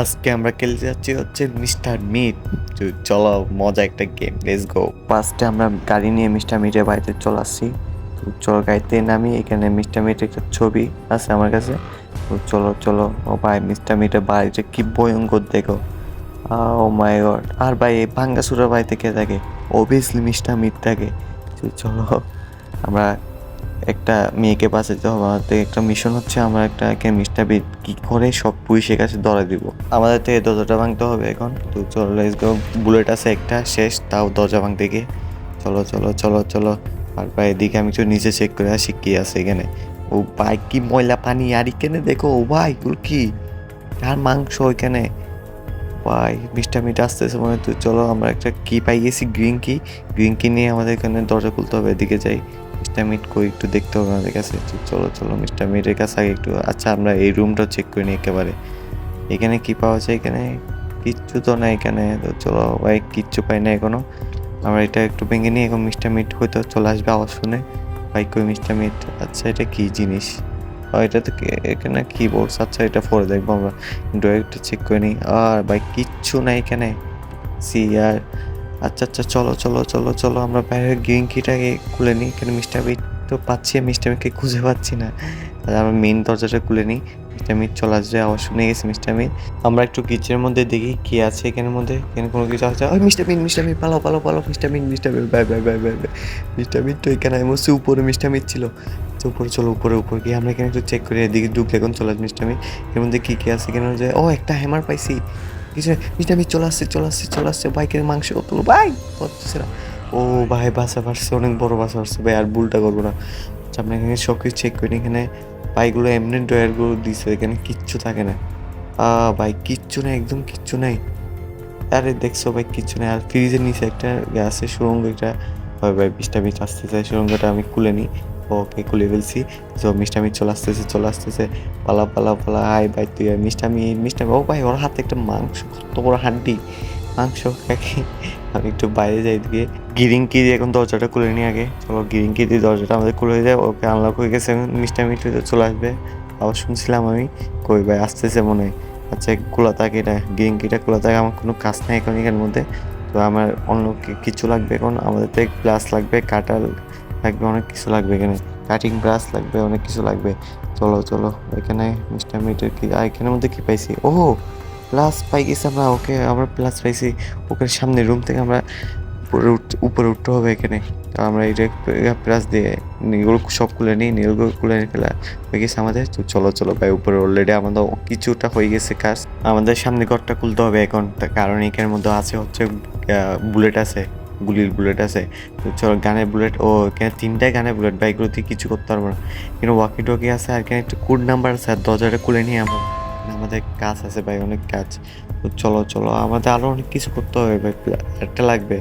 আজকে আমরা খেলতে যাচ্ছি হচ্ছে মিস্টার মিট। চলো, মজা একটা গেম লেটস গো ফার্স্টে আমরা গাড়ি নিয়ে মিস্টার মিটের বাড়িতে চলে আসছি। তো চলো, গাড়িতে নামি, এখানে মিস্টার মিটের একটা ছবি আছে আমার কাছে। তো চলো চলো। ও ভাই, মিস্টার মিটের বাড়িটা কি ভয়ঙ্কর, দেখো। ও মাই গড আর ভাই, এই ভাঙ্গাসুরের বাড়িতে কে থাকে? অবভিয়াসলি মিস্টার মিট থাকে। চলো, আমরা একটা মেয়েকে যেতে হবে। আমাদের একটা মিশন হচ্ছে আমরা একটা একে মিস্টার কি করে সব পুলিশের কাছে ধরা দিব। আমাদের থেকে দরজাটা ভাঙতে হবে এখন। তো চলো গো বুলেট আছে একটা, শেষ। তাও দরজা ভাঙতে গিয়ে। চলো চলো চলো চলো। আর ভাই, এদিকে আমি একটু নিচে চেক করে আসি কি আছে এখানে। ও ভাই, কি ময়লা পানি আর এখানে দেখো। ও ভাই ওগুলো কি? আর মাংস ওইখানে ভাই মিস্টার মিট আসতেছে মনে তো চলো, আমরা একটা কি পাই গেছি গ্রিন কি গ্রিন কি নিয়ে আমাদের এখানে দরজা খুলতে হবে। এদিকে যাই। মিস্টার মিট কই একটু দেখতে হবে আমাদের কাছে। চলো চলো, মিস্টার মিটের কাছে আগে একটু আচ্ছা আমরা এই রুমটা চেক করে নিই একেবারে। এখানে কি পাওয়া যায় এখানে? কিচ্ছু তো না এখানে। তো চলো, ভাই, কিচ্ছু পাই না এখনও। আমরা এটা একটু ভেঙে নিই, এখন মিস্টার মিট হয়তো চলে আসবে আওয়াজ শুনে। ভাই, কই মিস্টার মিট? আচ্ছা এটা কি জিনিস? এটা তো এখানে কি বলছে আচ্ছা এটা পরে দেখব আমরা। একটু চেক করে নিই আর ভাই, কিচ্ছু নাই এখানে। সি আর আচ্ছা আচ্ছা চলো চলো চলো চলো, আমরা বাইরের গ্রিন কিটাকে খুলে নিই। এখানে মিস্টার মিট তো পাচ্ছি মিস্টার মিটকে খুঁজে পাচ্ছি না। তাহলে আমরা মেন দরজাটা খুলে নিই। মিস্টার মিট চলে আসবে আওয়াজ শুনে গেছি মিস্টার মিট আমরা একটু কিচেনের মধ্যে দেখি কি আছে এখানের মধ্যে। এখানে কোনো কিছু আছে? ওই মিস্টার মিট মিস্টার মিট পালাও পালাও পালাও mister meat mister meat bye bye bye bye bye mister meat তো এখানে, আমি বলছি উপরে মিস্টার মিট ছিল। তো উপরে, চলো, উপরে উপরে গিয়ে আমরা এখানে একটু চেক করি। এদিকে ঢুকলে এখন চলে আসবে মিস্টার মিট এর মধ্যে কী কী আছে এখানে? যে, ও, একটা হ্যামার পাইছি। কিছু না, মিস্টার মিট চলে আসছে চলে আসছে চলে আসছে বাইকের মাংস তুলো ভাই পড়তেছে না। ও ভাই বাসা বাড়ছে অনেক বড় বাসা বাড়ছে ভাই আর ভুলটা করব না। আচ্ছা আমরা এখানে সব কিছু চেক করি। এখানে বাইকগুলো এমনি ড্রয়ারগুলো দিছে এখানে কিচ্ছু থাকে না। ভাই কিচ্ছু নাই একদম কিচ্ছু নাই। আরে দেখছ ভাই কিচ্ছু নাই। আর ফ্রিজের নিচে একটা আছে সুরঙ্গ একটা ভাই ভাই মিষ্টা আসতে চাই। সুরঙ্গটা আমি খুলে নিই। ওকে খুলে ফেলছি তো মিষ্টা মিট চলে আসতেছে চলে আসতেছে। পালা পালা পালা, হাই ভাই তুই, আর মিষ্টামি ও ভাই, ওর হাতে একটা মাংস, কত বড় হাড্ডি। মাংস খাকি আমি একটু বাইরে যাই দিকে গিরিং কি দিয়ে এখন দরজাটা খুলে নিই আগে? চলো, গিরিং কি দিয়ে দরজাটা আমাদের খুলে যায় ওকে আনলক হয়ে গেছে, এখন মিষ্টা মিট চলে আসবে। আবার শুনছিলাম আমি, কই ভাই, আসতেছে মনে হয়। আচ্ছা খোলা থাকে এটা, গিরিং কিটা খোলা থাকে, আমার কোনো কাজ নাই এখন এখানের মধ্যে। তো আমার অন্য কিছু লাগবে এখন? আমাদের তো গ্লাস লাগবে কাটাল লাগবে, অনেক কিছু লাগবে এখানে। কাটিং ব্রাশ লাগবে, অনেক কিছু লাগবে। চলো চলো, এখানে মিস্টার মিটার কি আর এখানের মধ্যে কি পাইছি? ও প্লাস পাই গেছি আমরা, ওকে, আমরা প্লাস পাইছি। ওকে সামনে রুম থেকে আমরা উপরে উঠ- উপরে উঠতে হবে এখানে। তো আমরা এটা প্লাস দিয়ে এগুলো সব খুলে নিই, নীলগুলো খুলে ফেলা হয়ে গেছে আমাদের। তো চলো চলো, ভাই, উপরে অলরেডি আমাদের কিছুটা হয়ে গেছে কাজ। আমাদের সামনে ঘরটা খুলতে হবে এখন, তার কারণ এখানের মধ্যে আছে হচ্ছে বুলেট আছে। গুলির বুলেট আছে। তো চলো গানের বুলেট, ও এখানে তিনটাই গানের বুলেট, বা এগুলো দিয়ে কিছু করতে পারব না। এখানে ওয়াকি টকি আছে আর এখানে একটা কোড নাম্বার আছে, আর দরজাটা খুলে নিয়ে আমরা আমাদের কাজ আছে ভাই, অনেক কাজ। তো চলো চলো, আমাদের আরও অনেক কিছু করতে হবে ভাই, একটা লাগবে।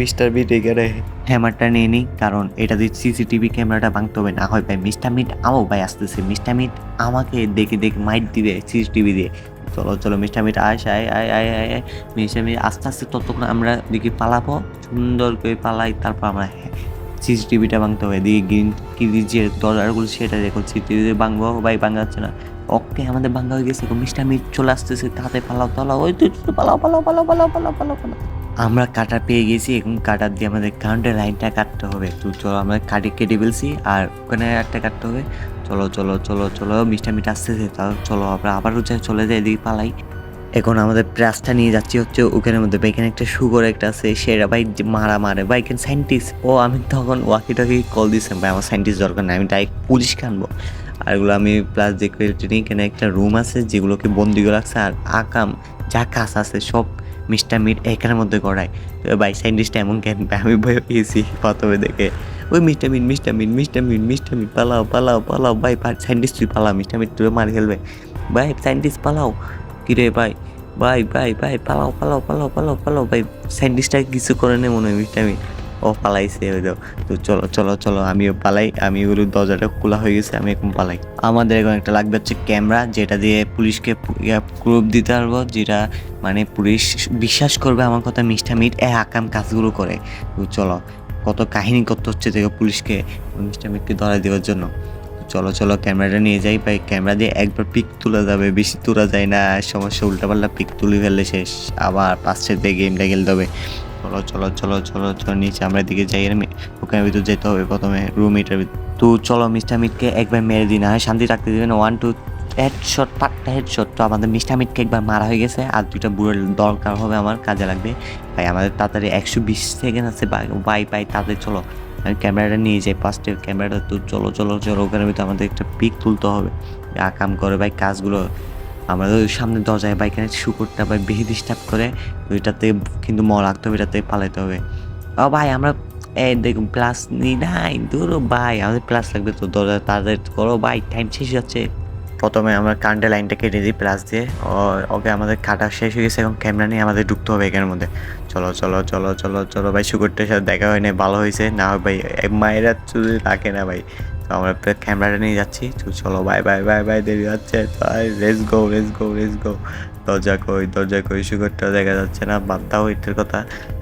মিস্টার বিট এখানে। হ্যামারটা নিয়ে নিই কারণ এটা দিয়ে সিসিটিভি ক্যামেরাটা ভাঙতে হবে, না হয় ভাই মিস্টার মিট আমও ভাই আসতেছে। মিস্টার মিট আমাকে দেখে দেখে মাইট দিবে সিসিটিভি দিয়ে চলো চলো, মিষ্টা মিটা আয় আয় আয় আয় আয় মিস্টার মিট আস্তে আস্তে ততক্ষণ আমরা দিকে পালাবো। সুন্দর করে পালাই, তারপর আমরা সিসিটিভিটা ভাঙতে হবে। দিয়ে গ্রিন কি যে দরজাগুলো, সেটা দেখো, সিসিটিভিতে ভাঙবো, ভাই ভাঙা যাচ্ছে না। ওকে, আমাদের ভাঙা হয়ে গেছে মিষ্টা মিট চলে আসতেছে তাতে পালাও পালাও। ওই তো, পালাও পালাও পালাও পালাও পালাও পালাও পালাও। আমরা কাটা পেয়ে গেছি, এখন কাটার দিয়ে আমাদের কারেন্টের লাইনটা কাটতে হবে। তো চলো আমরা কাটি কেটে ফেলছি, আর ওখানে একটা কাটতে হবে। চলো চলো চলো চলো, মিষ্টা মিট আসতেছে তাও চলো আমরা আবারও যাই চলে যাই, এদিকে পালাই। এখন আমাদের প্রাসটা নিয়ে যাচ্ছি হচ্ছে, ওখানের মধ্যে এখানে একটা সুগর একটা আছে সেরা ভাই মারা মারে। ভাই এখানে সাইন্টিস্ট ও আমি তখন ওয়াকি টাকি কল দিয়েছিলাম, ভাই আমার সাইন্টিস্ট দরকার নাই, আমি ডাইরেক্ট পুলিশকে আনব। আর এগুলো আমি প্লাস দেখতে নিই এখানে একটা রুম আছে যেগুলোকে বন্দি করে রাখছে আর আকাম যা কাজ আছে সব মিস্টার মিট এখানের মধ্যে করায়। তো ভাই সাইন্টিস্ট এমন কেন? আমি ভয় পেয়েছি প্রথমে দেখে। ওই mister meat mister meat mister meat mister meat, পালাও পালাও পালাও। ভাই সাইন্টিস্ট তুই পালাও মিস্টার মিট তুই মারি ফেলবে। ভাই সাইন্টিস্ট পালাও। কিরে ভাই? ভাই ভাই ভাই, পালাও পালাও পালাও পালাও পালাও। ভাই সাইন্টিস্টটা কিছু করে নে মনে হয়, মিস্টার মিট। ও পালাইছে দাও তো চলো চলো চলো, আমিও পালাই, আমি ওগুলো দরজাটা খোলা হয়ে গেছে, আমি এখন পালাই। আমাদের এখন একটা লাগবে হচ্ছে ক্যামেরা, যেটা দিয়ে পুলিশকে প্রুফ দিতে পারব, যেটা মানে পুলিশ বিশ্বাস করবে আমার কথা মিষ্টা মিট, এ আকাম কাজগুলো করে। তো চলো, কত কাহিনী করতে হচ্ছে দেখো পুলিশকে মিষ্টা মিটকে ধরা দেওয়ার জন্য। চলো চলো, ক্যামেরাটা নিয়ে যাই ভাই, ক্যামেরা দিয়ে একবার পিক তোলা যাবে, বেশি তোলা যায় না, সমস্যা উল্টাপাল্টা পিক তুলে ফেললে শেষ, আবার পাঁচটা দিয়ে গেমটা খেলতে হবে। চলো চলো চলো চলো চলো, নিচে আমরা দিকে যাই মি- ওখানে ভিতর যেতে হবে প্রথমে রুম এটার তো চলো মিস্টার মিটকে একবার মেরে দিই, না হয় শান্তি রাখতে দিবেন ওয়ান টু হেডশট পাট্টা হেডশট তো আমাদের মিস্টার মিটকে একবার মারা হয়ে গেছে, আর দুইটা বুড়োর দরকার হবে আমার, কাজে লাগবে। ভাই, আমাদের তাড়াতাড়ি একশো বিশ সেকেন্ড আছে বাই বাই তাড়াতাড়ি চলো। ক্যামেরাটা নিয়ে যাই ফার্স্টে ক্যামেরাটা তো চলো চলো চলো ওখানে ভিতরে আমাদের একটা পিক তুলতে হবে। কাম করে, ভাই, কাজগুলো আমরা ওই সামনে দরজায় বাইকের শুকুরটা ভাই বেশি ডিস্টার্ব করে ওইটাতে কিন্তু ম রাখতে হবে, এটাতে পালাইতে হবে। ও ভাই, আমরা এই দেখুন প্লাস নি নাই, দূর ভাই, আমাদের প্লাস লাগবে তো, দরজা তাড়াতাড়ি করো, ভাই টাইম শেষ হচ্ছে প্রথমে আমরা কারেন্টের লাইনটা কেটে দিই প্লাস দিয়ে। ওকে, আমাদের কাটা শেষ হয়ে গেছে এবং ক্যামেরা নিয়ে আমাদের ঢুকতে হবে এখানের মধ্যে। চলো চলো চলো চলো চলো, ভাই, শুকুরটার সাথে দেখা হয় না ভালো হয়েছে। না, ভাই, মায়েরা চুরি রাখে না, ভাই। তো আমরা ক্যামেরাটা নিয়ে যাচ্ছি। তো চলো বাই বাই বাই বাই দেরি হচ্ছে। Let's go let's go let's go দরজা কই দরজা কই শুকুরটা দেখা যাচ্ছে না, বাদ দাও এটার কথা।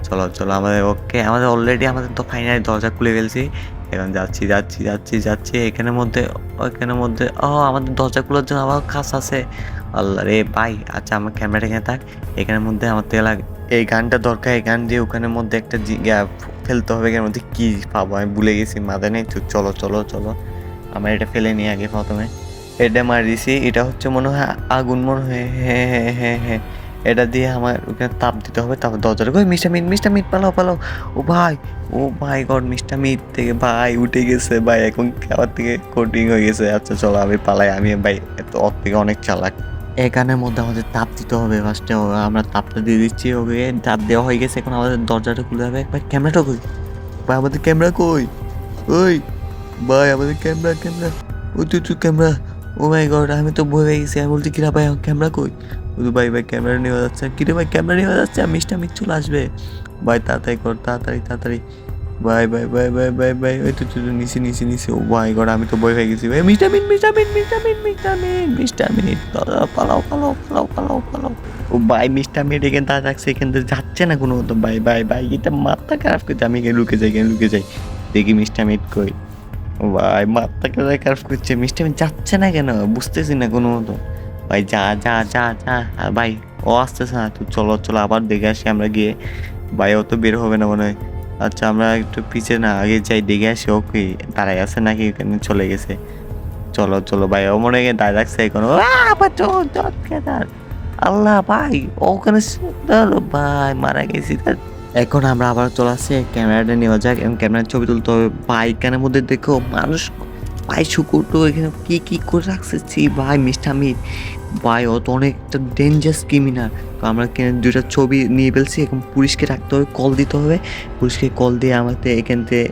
চলো চলো, আমাদের, ওকে, আমাদের অলরেডি আমাদের তো ফাইনালি দরজা খুলে ফেলছি। এখন যাচ্ছি যাচ্ছি যাচ্ছি যাচ্ছি, এখানের মধ্যে, ওইখানের মধ্যে, ও, আমাদের দরজা খোলার জন্য আবার কাজ আছে। আল্লাহ রে ভাই আচ্ছা আমার ক্যামেরাটা এখানে থাক। এখানের মধ্যে আমার তেল, এই গানটা দরকার, এই গান দিয়ে ওখানের মধ্যে একটা ফেলতে হবে, এর মধ্যে কী পাবো? আমি ভুলে গেছি, মাথায় নেই। তো চলো চলো চলো। আমার এটা ফেলে নিই আগে প্রথমে। এটা মার দিছি। এটা হচ্ছে মনে হয় আগুন, মনে হয় হ্যাঁ হ্যাঁ হ্যাঁ হ্যাঁ এটা দিয়ে আমার ওখানে তাপ দিতে হবে, তারপর দরজাটা ওই মিস্টার মিট মিস্টার মিট, পালাও পালাও। ও ভাই ও ভাই গড, মিস্টার মিট থেকে ভাই উঠে গেছে। ভাই, এখন খাবার থেকে কোটিং হয়ে গেছে। আচ্ছা চলো, আমি পালাই। আমি, ভাই, এত ওর থেকে অনেক চালাক। এখানের মধ্যে আমাদের তাপ দিতে হবে ফার্স্টে আমরা তাপটা দিয়ে দিচ্ছি, ওকে তাপ দেওয়া হয়ে গেছে, এখন আমাদের দরজাটা খুলে হবে ভাই ক্যামেরাটা কই? ভাই, আমাদের ক্যামেরা কই? ওই, ভাই, আমাদের ক্যামেরা ক্যামেরা ওই তুই তুই ক্যামেরা ও মাই গড আমি তো ভয় গেছি, আমি বলছি, কিরা ভাই ক্যামেরা কই? ও তো, ভাই ভাই ক্যামেরা নেওয়া যাচ্ছে। কিরে ভাই ক্যামেরা নেওয়া যাচ্ছে? মিষ্টা মিট চলে আসবে। ভাই, তাড়াতাড়ি কর, তাড়াতাড়ি তাড়াতাড়ি। Bye bye bye bye bye bye. ওই তো তুই নিচে নিচে নিচে। ও ভাই গড, আমি তো ভয় হয়ে গেছি। ভাই meat mister meat mister meat পালাও পালাও পালাও পালাও পালাও। ও ভাই মিষ্টা মিট এখানে দাঁড়া রাখছে এখান থেকে যাচ্ছে না কোনো মতো। ভাই বাই বাই, এটা মাথা খারাপ করছে। আমি এখানে লুকে যাই, এখানে লুকে যাই। দেখি মিট কই। ভাই মাথা খারাপ করছে। মিষ্টি আমি যাচ্ছে না কেন? বুঝতেছি না কোনো মতো। ভাই যা যা যা যা। ভাই ও আসতেছে না। তুই চলো চলো, আবার দেখে আসি আমরা গিয়ে। ভাই ও তো বের হবে না মনে হয়। আচ্ছা আমরা একটু পিছে না আগে যাই, দেখে আসি, ও দাঁড়াই আছে নাকি ওখানে চলে গেছে। চলো চলো ভাই, ও মনে হয় দাঁড়িয়ে রাখছে এখন। আল্লাহ ভাই, ওখানে ভাই, মারা গেছি এখন আমরা আবার চলে আসছি ক্যামেরাটা নেওয়া যাক, এবং ক্যামেরার ছবি তুলতে হবে। বাইকের মধ্যে দেখো মানুষ ভাই, শুকুর তো এখানে কি কি করে রাখছে ছি, ভাই, মিষ্টা মিট ভাই, ও তো অনেকটা ডেঞ্জারাস ক্রিমিনাল তো আমরা এখানে দুটা ছবি নিয়ে ফেলছি, এখন পুলিশকে রাখতে হবে কল দিতে হবে। পুলিশকে কল দিয়ে আমাদের এখান থেকে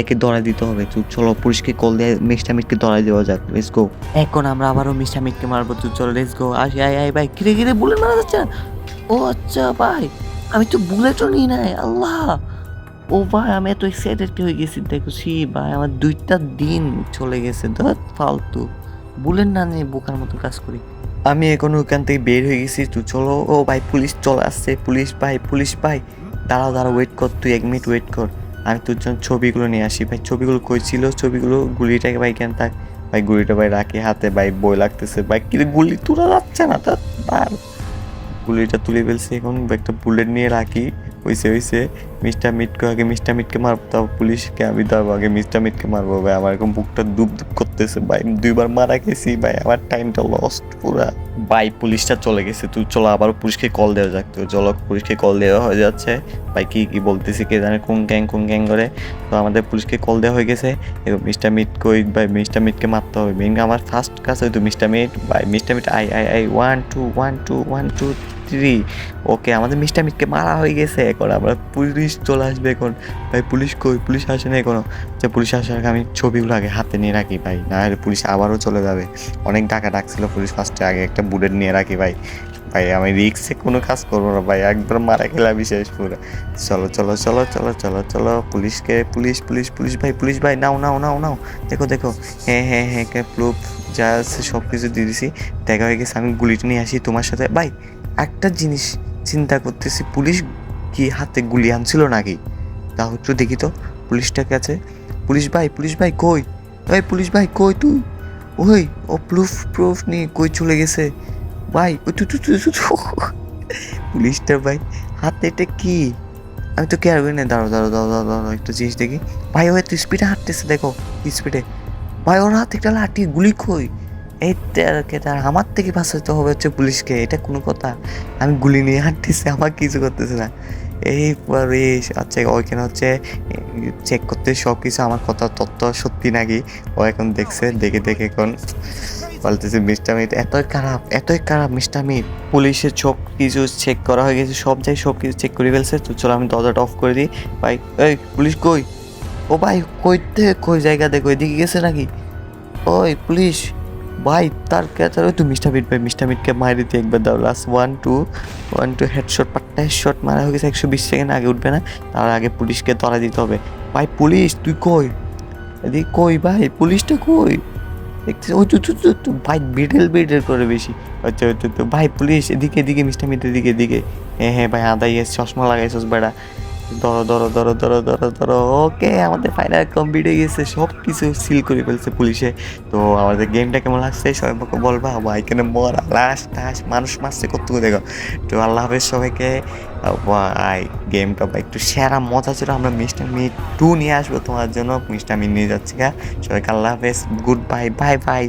একে ধরাই দিতে হবে। তো চলো, পুলিশকে কল দিয়ে মিষ্টা মিটকে ধরাই দেওয়া যাক। লেটস গো এখন আমরা আবারও মিষ্টা মিটকে মারবো, তো চলো লেটস গো আসি আয় আয়, ভাই, কিরে কিরে বুলেট মারা যাচ্ছে? ও আচ্ছা ভাই, আমি তো বুলেটও নিই নাই, আল্লাহ! ও ভাই আমি এত এক্সাইটেড হয়ে গেছি দেখছি ভাই আমার দুইটা দিন চলে গেছে ধর ফালতু। বুলেট না নিয়ে বোকার মতো কাজ করি। আমি এখন ওখান থেকে বের হয়ে গেছি তুই চলো ও ভাই পুলিশ চলে আসছে পুলিশ ভাই পুলিশ ভাই দাঁড়াও দাঁড়াও ওয়েট কর তুই এক মিনিট ওয়েট কর। আমি তোর জন্য ছবিগুলো নিয়ে আসি ভাই ছবিগুলো কই ছিল? ছবিগুলো গুলিটাকে ভাই কেন থাক? ভাই গুলিটা ভাই রাখি হাতে ভাই বই লাগতেছে ভাই কি রে, গুলি? তোলা যাচ্ছে না তার গুলিটা তুলে ফেলছে এখন একটা বুলেট নিয়ে রাখি হইছে হইছে। মিস্টার মিটকে আগে মিস্টার মিটকে মারবো তাও পুলিশকে আমি ধরবো, আগে মিস্টার মিটকে মারবো। ভাই, আমার এরকম বুকটা দুপ দুপ করতেছে, ভাই। দুইবার মারা গেছি, ভাই। আমার টাইমটা লস্ট পুরা। ভাই, পুলিশটা চলে গেছে। তুই চলো আবার পুলিশকে কল দেওয়া যাক। তো চলো, পুলিশকে কল দেওয়া হয়ে যাচ্ছে। ভাই, কি কি বলতেছি কে জানে, কোন গ্যাং কোন গ্যাং করে। তো আমাদের পুলিশকে কল দেওয়া হয়ে গেছে। এবং মিস্টার মিট কই, ভাই, মিস্টার মিটকে মারতে হবে। মেন আমার ফার্স্ট কাজ হয়তো মিস্টার মিট, ভাই, মিস্টার মিট, আই আই I one two one two one two three okay আমাদের মিস্টার মিটকে মারা হয়ে গেছে। এখন আমরা পুলিশ চলে আসবে এখন। ভাই, পুলিশ কই? পুলিশ আসে না এখনও। যে পুলিশ আসার আগে আমি ছবিগুলো আগে হাতে নিয়ে রাখি ভাই। না হলে পুলিশ আবারও চলে যাবে। অনেক টাকা ডাকছিল পুলিশ ফার্স্টে আগে, একটা বুলেট নিয়ে রাখি ভাই। ভাই, আমি রিক্সে কোনো কাজ করব না ভাই একবার মারা খেলাম বিশেষ পুরো চলো চলো চলো চলো চলো চলো, পুলিশকে, পুলিশ পুলিশ পুলিশ ভাই পুলিশ ভাই, নাও নাও নাও নাও। দেখো দেখো। হ্যাঁ হ্যাঁ হ্যাঁ প্রুফ যা আছে সব কিছু দিয়ে দিছি। দেখা হয়ে গেছে, আমি গুলিটা নিয়ে আসি তোমার সাথে। ভাই, একটা জিনিস চিন্তা করতেছি, পুলিশ কি হাতে গুলি আনছিল নাকি? তা একটু দেখি তো, পুলিশটার কাছে। পুলিশ ভাই পুলিশ ভাই কই? ভাই পুলিশ ভাই কই তুই? ওই, ও প্রুফ প্রুফ নিয়ে কই চলে গেছে? ভাই, ওই তু তু তু তু তু। পুলিশটা ভাই, হাতে এটা কি? আমি তো কেয়ার করি না। দাঁড়ো দাঁড়ো দাঁড়াও দাঁড়াও দাঁড়াও, একটু জিনিস দেখি। ভাই ও একটু স্পিডে হাঁটতেছে, দেখো স্পিডে ভাই, ওর হাতে একটা লাঠি, গুলি কই? এই তার আমার থেকে বাঁচাতে হবে হচ্ছে পুলিশকে, এটা কোনো কথা। আমি গুলি নিয়ে হাঁটতেছি, আমার কিছু করতেছে না। এইবারে আচ্ছা ওইখানে হচ্ছে চেক করতে সব কিছু আমার কথা, তথ্য সত্যি নাকি? ও এখন দেখছে, দেখে দেখে এখন বলতেছে, মিস্টার মিট, এতই খারাপ এতই খারাপ, মিস্টার মিট। পুলিশের সব কিছু চেক করা হয়ে গেছে, সব জায়গায় সব কিছু চেক করে ফেলছে। তো চলো আমি দরজাটা অফ করে দিই। ভাই, এই পুলিশ কই? ও ভাই, কইতে, কই জায়গা দেখো এদিকে গেছে নাকি? ওই পুলিশ ভাই, তার ক্যাচার ওই তো মিস্টার মিট ভাই মিস্টার মিটকে মারি দিতে একবার দাও last one two one two headshot পাট্টা হেডশট মারা হয়ে গেছে, একশো বিশ সেকেন্ড আগে উঠবে না, তার আগে পুলিশকে ধরা দিতে হবে। ভাই, পুলিশ, তুই কই? এদিকে কই ভাই, পুলিশটা কই? ভাই বিডেল বিডেল করে বেশি। আচ্ছা তো তো ভাই, পুলিশ, এদিকে এদিকে মিস্টার মিট, এদিকে এদিকে। হ্যাঁ হ্যাঁ ভাই, আদাই চশমা লাগাইছিস বেড়া। ধরো ধরো ধরো ধরো ধরো ধরো। ওকে, আমাদের ফাইনাল কমপ্লিট হয়ে গেছে। সব কিছু সিল করে ফেলছে পুলিশে। তো আমাদের গেমটা কেমন লাগছে? সবাই আমাকে বলবা। ভাই, এখানে মরা লাশ টাশ মানুষ মারছে কত দেখো। তো আল্লাহ হাফেজ সবাইকে। ভাই গেমটা ভাই একটু সেরা, মজা ছিল। আমরা মিস্টার মিট টু নিয়ে আসব তোমার জন্য। মিস্টার মিট নিয়ে যাচ্ছি গা। সবাইকে আল্লাহ হাফেজ। Good bye bye by